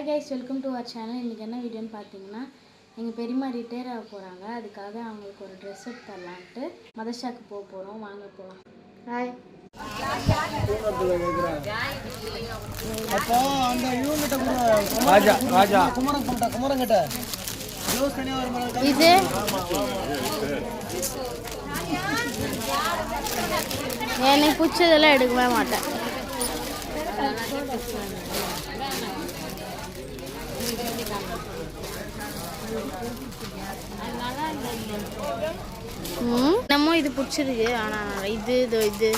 Hi guys welcome to our channel இன்றைக்கி என்ன வீடியோன்னு பார்த்தீங்கன்னா எங்கள் பெரியம்மா ரிட்டையர் ஆக போகிறாங்க அதுக்காக அவங்களுக்கு ஒரு ட்ரெஸ் எடுத்து தரலான்ட்டு மதர்ஷாக்கு போக போகிறோம் வாங்க போகலாம் ஹாய் அப்போ அந்த இவங்கிட்ட கூட ராஜா நம்ம இது பிடிச்சிருக்கு ஆனால் இது இதோ இது.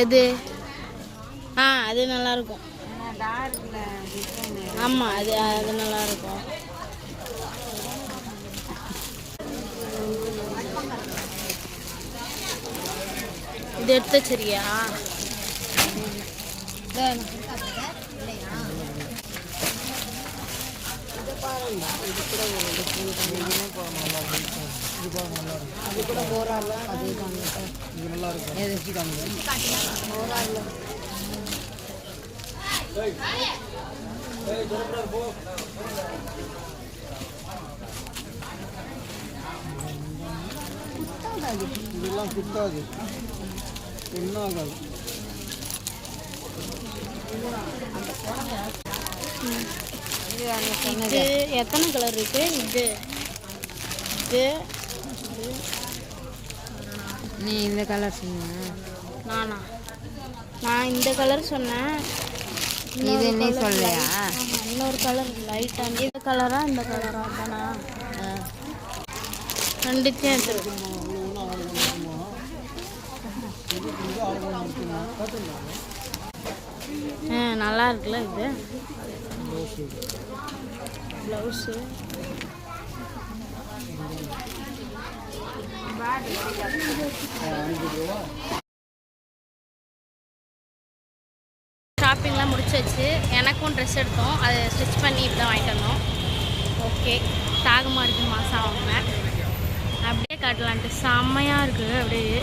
எது? ஆ அது நல்லாயிருக்கும் ஆமாம் அது அது நல்லாயிருக்கும் இது எடுத்த சரியா இது இது நல்லா இருக்கும் அது நல்லா இருக்கும் இது எடுத்து வச்சிருக்கியா இது நல்லா இருக்கும் எது இதெல்லாம் குத்தாது என்ன ஆகாது இது எத்தனை கலர் இருக்கு? இது. இது. நீ இந்த கலர் சொன்ன. நானா? நான் இந்த கலர் சொன்னேன் இது நீ ஆமா, இன்னொரு கலர் லைட்டாக இந்த கலரா இந்த கலரா? தானா ரெண்டுத்தையும் எடுத்துருக்கு ஆ நல்லா இருக்குல்ல இது? ப்ளவுஸு ஷாப்பிங்லாம் முடிச்சாச்சு. எனக்கும் ட்ரெஸ் எடுத்தோம். அதை ஸ்டிச் பண்ணி இப்போ தான் வாங்கிட்டு வந்தோம். ஓகே தாகமாக இருக்குது மாதம் வாங்கினேன் அப்படியே காட்டலான்ட்டு. செம்மையாக இருக்குது அப்படியே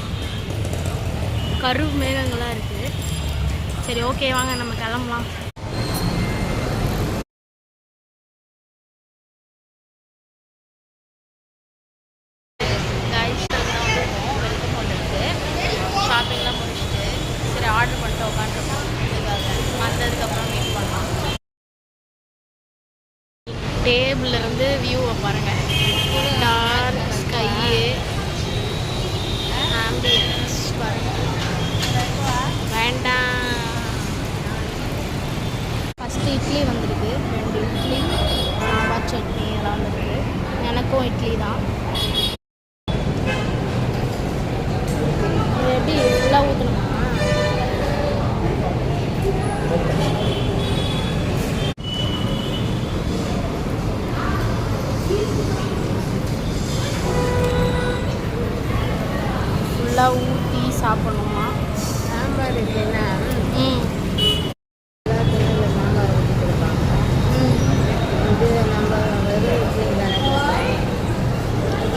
கருவு மேகங்களாக இருக்குது சரி ஓகே வாங்க நம்ம கிளம்பலாம். டேபிள்ல இருந்து வியூவை பாருங்க.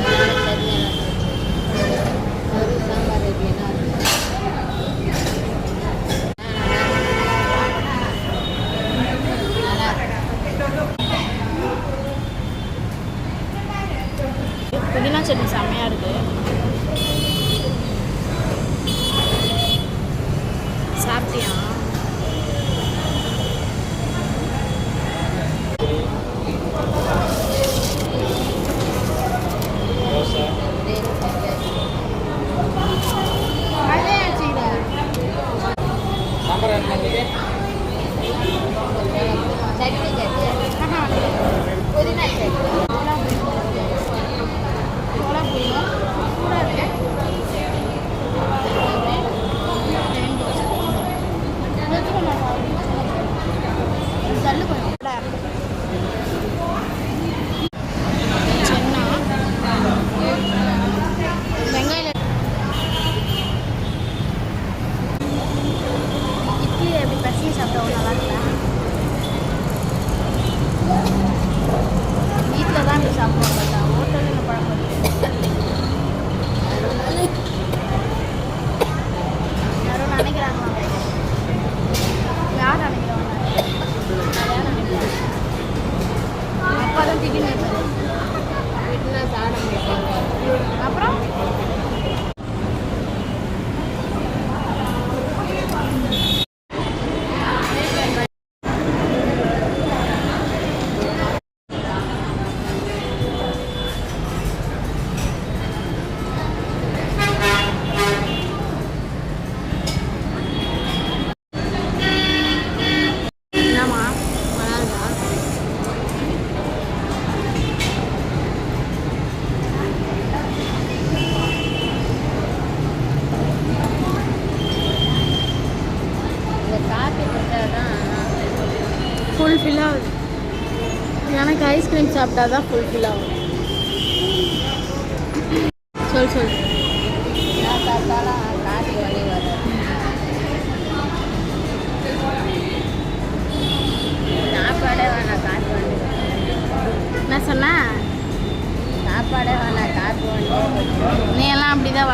எல்லாம் வச்சு. வெறும் சாம்பார் எப்படின்னா புதினா சட்னி செம்மையாக இருக்கு சாப்பிட்டியா சாம்பார் என்ன சட்னி சட்னி புதினா சட்னி சென்னா வெங்காயம் இட்லி எப்படி பசி சாப்பிட்டா நல்லா இருக்கா வீட்டில் தான் இப்படி சாப்பிடுவாங்க காஃபி குடிச்சா தான் ஃபுல் ஃபில் ஆகுது எனக்கு ஐஸ்கிரீம் சாப்பிட்டா தான் ஃபுல் ஃபில் ஆகும் சொல் சொல் என்ன சொன்ன சாப்பாடே வேணாம் வண்டி நீ எல்லாம் அப்படி தான்